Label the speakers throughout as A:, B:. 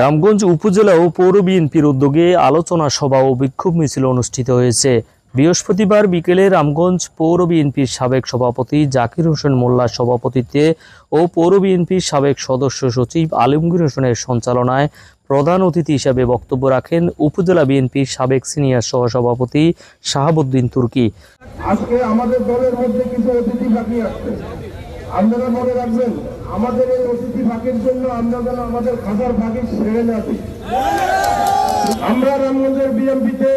A: রামগঞ্জ উপজেলা ও পৌর বিএনপির উদ্যোগে আলোচনা সভা ও বিক্ষোভ মিছিল অনুষ্ঠিত হয়েছে। বৃহস্পতিবার বিকেলে রামগঞ্জ পৌর বিএনপির সাবেক সভাপতি জাকির হোসেন মোল্লার সভাপতিত্বে ও পৌর বিএনপির সাবেক সদস্য সচিব আলমগীর হোসেনের সঞ্চালনায় প্রধান অতিথি হিসেবে বক্তব্য রাখেন উপজেলা বিএনপির সাবেক সিনিয়র সহসভাপতি শাহাবুদ্দিন তুর্কি।
B: আজকে আমাদের দলের মধ্যে কিছু অতিথি আপনারা মনে রাখবেন আমাদের এই অতিথি ফাঁকির জন্য আমরা যেন আমাদের খাতার ফাঁকি ছেড়ে না আমরা রামগঞ্জের বিএমপিতে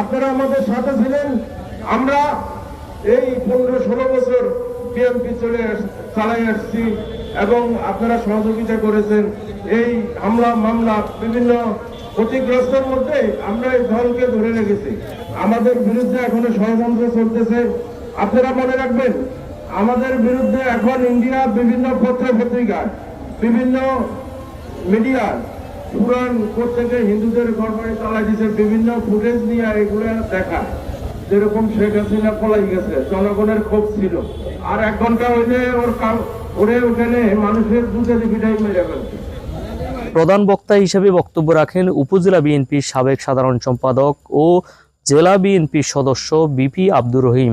B: আপনারা আমাদের সাথে ছিলেন। আমরা এই পনেরো ষোলো বছর বিএমপি চলে চালাই আসছি এবং আপনারা সহযোগিতা করেছেন। এই হামলা, মামলা বিভিন্ন ক্ষতিগ্রস্তের মধ্যে আমরা এই দলকে ধরে রেখেছি। আমাদের বিরুদ্ধে এখনও ষড়যন্ত্র চলতেছে। আপনারা মনে রাখবেন আমাদের বিরুদ্ধে এখন ইন্ডিয়া বিভিন্ন পত্র পত্রিকায় বিভিন্ন মিডিয়া পুরাণ থেকে হিন্দুদের ঘরবাড়ি চালাই দিছে বিভিন্ন ফুটেজ নিয়ে এগুলো দেখা যেরকম শেখ হাসিনা পলাই গেছে জনগণের ক্ষোভ ছিল। আর এক ঘণ্টা হইলে ওর কাম ওরে ওখানে মানুষের দুধে পিঠাই মেরে ফেলছে।
A: প্রধান বক্তা হিসেবে বক্তব্য রাখেন উপজেলা বিএনপির সাবেক সাধারণ সম্পাদক ও জেলা বিএনপির সদস্য বিপি আব্দুর রহিম।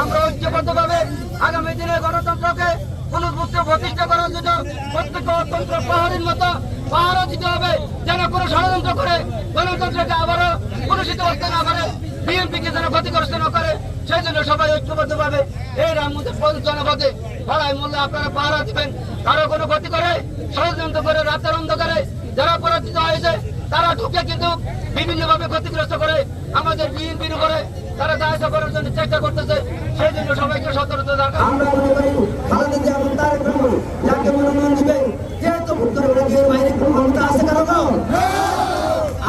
C: আমরা ঐক্যবদ্ধভাবে আগামী দিনে গণতন্ত্রকে পুনর্বুদ্ধ প্রতিষ্ঠা করার জন্য প্রত্যেক গণতন্ত্র পাহাড়ের মতো পাহাড়ও দিতে হবে। যেন কোনো ষড়যন্ত্র করে গণতন্ত্রকে আবারও পুনঃসিত করতে না পারে, বিএনপিকে যেন ক্ষতিগ্রস্ত না করে, সেই জন্য সবাই ঐক্যবদ্ধভাবে এই রাম মন্দির জনপথে লড়াই মূল্যে আপনারা পাহারা দিবেন। কারও কোনো ক্ষতি করে, ষড়যন্ত্র করে, রাতের অন্ধকারে যারা পরাজিত হয়েছে, তারা ঢুকে কিন্তু বিভিন্নভাবে ক্ষতিগ্রস্ত করে আমাদের বিএনপির উপরে তারা দায়িত্ব করার জন্য চেষ্টা করতেছে, সেই জন্য সবাইকে সতর্ক দরকার।
D: আমরা মনে করি যাকে বাইরে কোন ক্ষমতা আছে কারও কারও?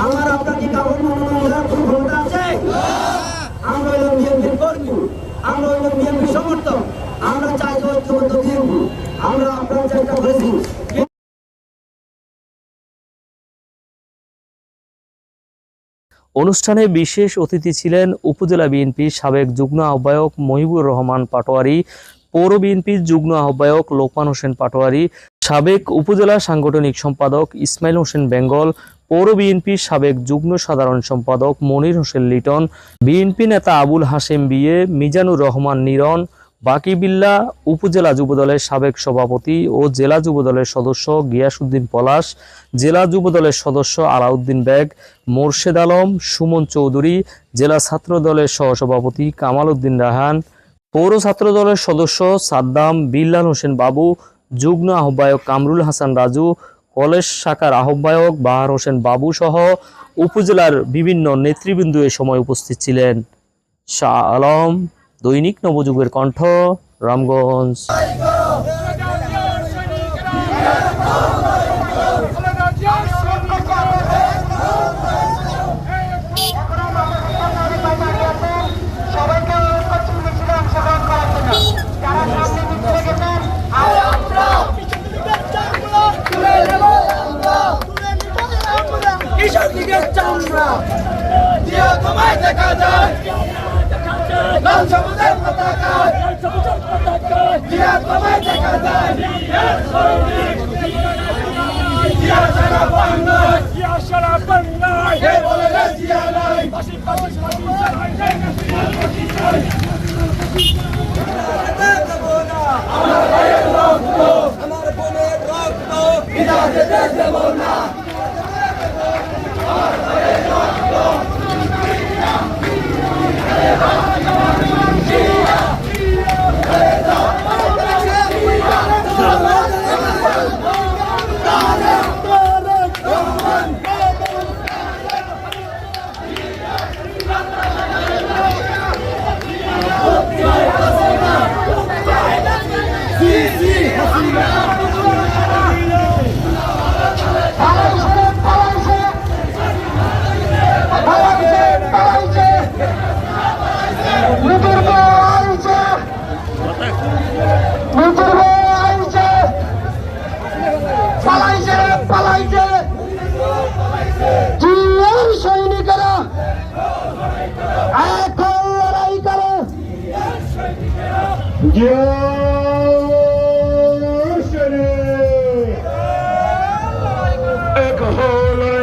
D: আমার আপনার কি ক্ষমতা আছে? আমরা হইলাম বিএনপির কর্মী, আমরা হইলাম বিএনপির সমর্থক, আমরা চাই ঐক্যবদ্ধ আমরা আপনার চেষ্টা করেছি।
A: অনুষ্ঠানে বিশেষ অতিথি ছিলেন উপজেলা বিএনপির সাবেক যুগ্ম আহ্বায়ক মহিবুর রহমান পাটোয়ারি, পৌর বিএনপির যুগ্ম আহ্বায়ক লোকমান হোসেন পাটোয়ারি, সাবেক উপজেলা সাংগঠনিক সম্পাদক ইসমাইল হোসেন বেঙ্গল, পৌর বিএনপির সাবেক যুগ্ম সাধারণ সম্পাদক মনির হোসেন লিটন, বিএনপি নেতা আবুল হাশেম বিয়ে মিজানুর রহমান নিরন বাকিবিল্লা উপজেলা যুবদলের সাবেক সভাপতি ও জেলা যুবদলের সদস্য গিয়াসউদ্দিন পলাশ, জেলা যুবদলের সদস্য আলাউদ্দিন বেগ, মোর্শেদ আলম, সুমন চৌধুরী, জেলা ছাত্র দলের সহসভাপতি কামাল উদ্দিন রাহান, পৌর ছাত্র দলের সদস্য সাদ্দাম, বিল্লাল হোসেন বাবু, যুগ্ম আহ্বায়ক কামরুল হাসান রাজু, কলেজ শাখার আহ্বায়ক বাহার হোসেন বাবু সহ উপজেলার বিভিন্ন নেতৃবৃন্দ এ সময় উপস্থিত ছিলেন। শাহ আলম দৈনিক নবযুগের কণ্ঠ রামগঞ্জ।
C: সবাইকে অনুরোধ করছি মিছিলে অংশগ্রহণ করার জন্য যারা সামনে মিছিলে গেছেন কিশোর দিকের চামড়া দিয়া তোমায় দেখা যায়। লাল সবুজের পতাকা দিয়া তোমায় দেখা যায় দিয়া সারা বাংলায়। কে বলে রে জিয়া নাই? পালাইছে
B: এক হও